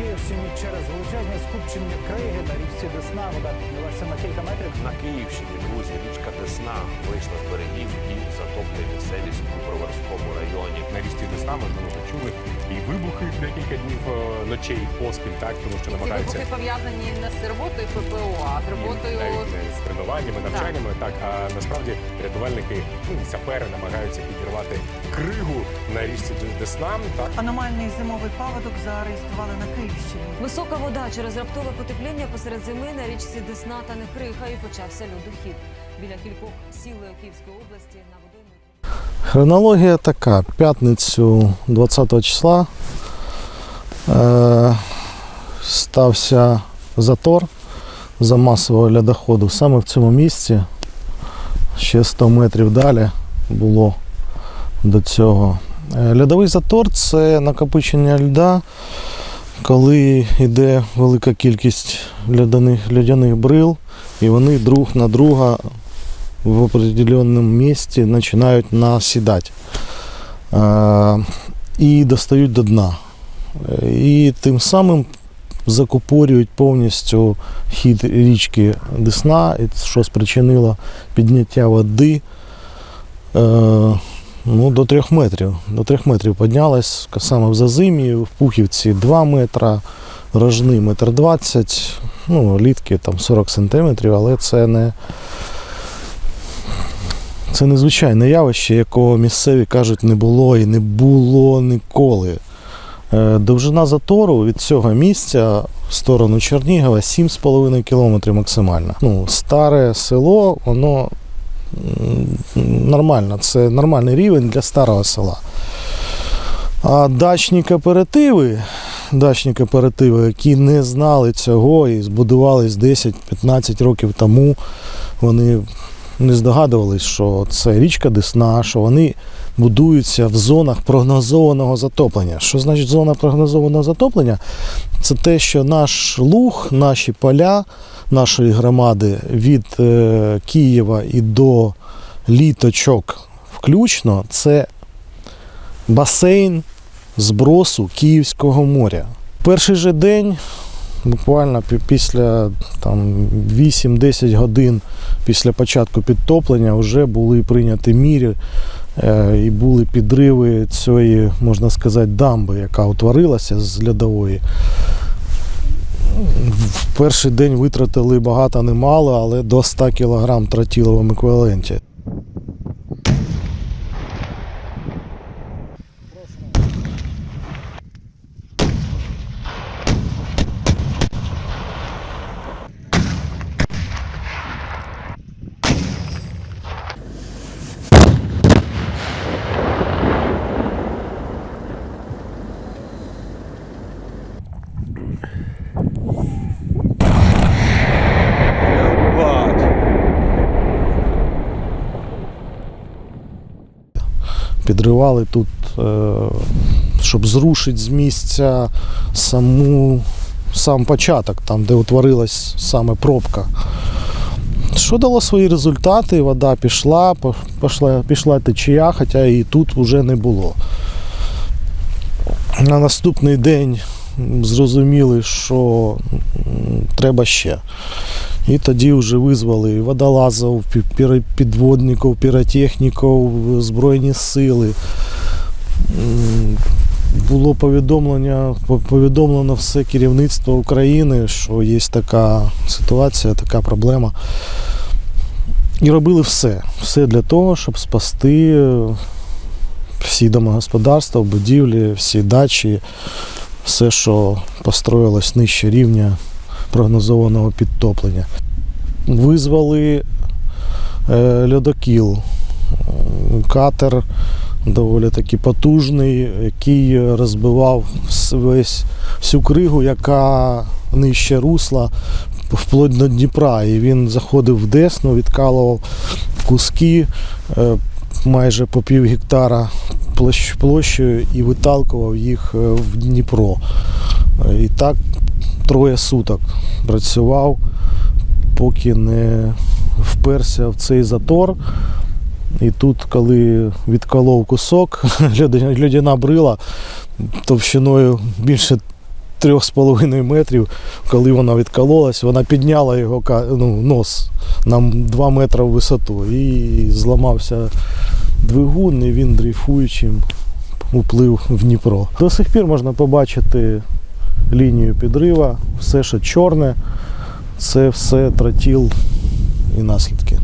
Київщині через величезне скупчення криги на річці Десна вода піднялася на кілька метрів. На Київщині, друзі, річка Десна вийшла з берегів і затоплює місцевість у Броварському районі. на річці Десна, можливо, почули чули і вибухи декілька днів е, ночей поспіль, так тому що Ці намагаються вибухи пов'язані не з роботою ППО, а з роботою тренуваннями, навчаннями, так а насправді рятувальники ну, і сапери намагаються підірвати кригу на річці Десна. Так Аномальний зимовий паводок зареєстрували на Київщині. Висока вода через раптове потепління посеред зими на річці Десна та Некриха і почався льодохід. Біля кількох сіл Київської області на водоймі. Хронологія така. П'ятницю 20 числа е, стався затор за масового льодоходу. Саме в цьому місці, ще 100 метрів далі було до цього. Е, Льодовий затор це накопичення льда, коли йде велика кількість льодяних, льодяних брил, і вони друг на друга в определенном місці починають насідати е, і достають до дна. Е, І тим самим закупорюють повністю хід річки Десна, що спричинило підняття води е, ну, до трьох метрів. До трьох метрів піднялась саме в Зазимі, в Пухівці 2 метра, Рожни метр 20, ну, літки там 40 сантиметрів, але це не, це незвичайне явище, якого місцеві кажуть не було і не було ніколи. Е, Довжина затору від цього місця в сторону Чернігова 7,5 км максимально. Ну, старе село, воно нормально, це нормальний рівень для старого села. А дачні кооперативи, дачні кооперативи, які не знали цього і збудувались 10-15 років тому, вони не здогадувались, що це річка Десна, що вони будуються в зонах прогнозованого затоплення. Що значить зона прогнозованого затоплення? Це те, що наш луг, наші поля нашої громади від е, Києва і до літочок включно, це басейн збросу Київського моря. Перший же день, буквально після там, 8-10 годин після початку підтоплення, вже були прийняті міри е, і були підриви цієї, можна сказати, дамби, яка утворилася з льодової. В перший день витратили багато немало, але до 100 кг тротіловому еквіваленті. Підривали тут, е, щоб зрушити з місця саму, сам початок, там, де утворилась саме пробка. Що дало свої результати? Вода пішла, пішла, пішла течія, хоча і тут вже не було. На наступний день зрозуміли, що треба ще. І тоді вже визвали водолазів, підводників, піротехніків, Збройні сили. Було повідомлення, повідомлено все керівництво України, що є така ситуація, така проблема. І робили все. Все для того, щоб спасти е, всі домогосподарства, будівлі, всі дачі, все, що построїлось нижче рівня прогнозованого підтоплення. Визвали е, льодокіл, катер доволі таки потужний, який розбивав весь всю кригу, яка нижче русла, вплоть до Дніпра. І він заходив в Десну, відкалував куски е, майже по пів гектара площею і виталкував їх е, в Дніпро. Е, І так троє суток працював, поки не вперся в цей затор. І тут, коли відколов кусок, льодя- брила товщиною більше 3,5 метрів, коли вона відкололась, вона підняла його ну, нос на 2 метри в висоту і зламався двигун, і він дрейфуючим уплив в Дніпро. До сих пір можна побачити лінію підрива, все, що чорне, це все тротіл і наслідки.